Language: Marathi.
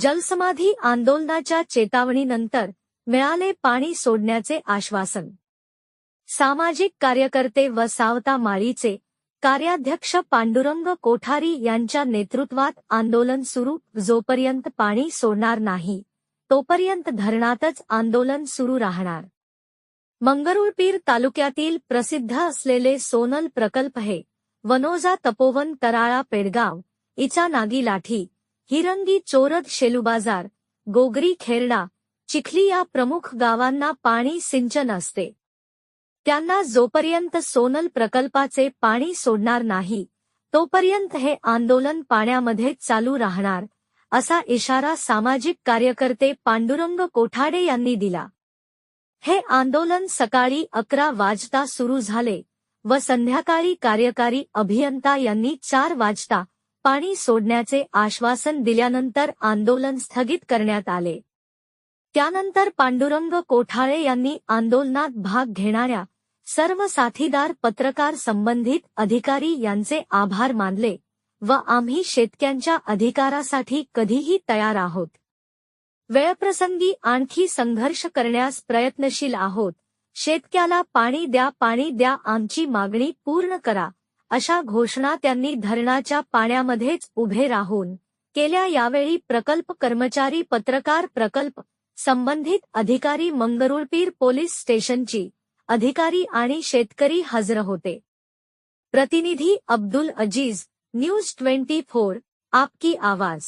जलसमाधी आंदोलनाच्या चेतावणीनंतर मिळाले पाणी सोडण्याचे आश्वासन. सामाजिक कार्यकर्ते व सावता माळीचे कार्याध्यक्ष पांडुरंग कोठारी यांच्या नेतृत्वात आंदोलन सुरू. जोपर्यंत पाणी सोडणार नाही तोपर्यंत धरणातच आंदोलन सुरू राहणार. मंगरुळपीर तालुक्यातील प्रसिद्ध असलेले सोनल प्रकल्प हे वनोजा तपोवन तराळा पेडगाव इचा नागी लाठी हिरंगी चोरद शेलुबाजार गोगरी खेरडा चिखली या प्रमुख गावांना पाणी सिंचन असते. त्यांना जोपर्यंत सोनल प्रकल्पाचे पाणी सोडणार नाही तोपर्यंत हे आंदोलन पाण्यामध्ये चालू राहणार असा इशारा सामाजिक कार्यकर्ते पांडुरंग कोठाडे यांनी दिला. हे आंदोलन सकाळी अकरा वाजता सुरू झाले व संध्याकाळी कार्यकारी अभियंता यांनी चार वाजता पाणी सोडण्याचे आश्वासन दिल्यानंतर आंदोलन स्थगित करण्यात आले. त्यानंतर पांडुरंग कोठाळे यांनी आंदोलनात भाग घेणाऱ्या सर्व साथीदार पत्रकार संबंधित अधिकारी यांचे आभार मानले व आम्ही शेतक्यांच्या अधिकारासाठी कधीही तयार आहोत. वेळप्रसंगी आणखी संघर्ष करण्यास प्रयत्नशील आहोत. शेतक्याला पाणी द्या पाणी द्या आमची मागणी पूर्ण करा. अशा घोषणा त्यांनी धरणाच्या पाण्यामध्येच उभे राहून केल्या यावेळी प्रकल्प कर्मचारी पत्रकार प्रकल्प संबंधित अधिकारी मंगरुळपीर पोलीस स्टेशनची अधिकारी आणि शेतकरी हजर होते. प्रतिनिधी Abdul Aziz news twenty four आपकी आवाज.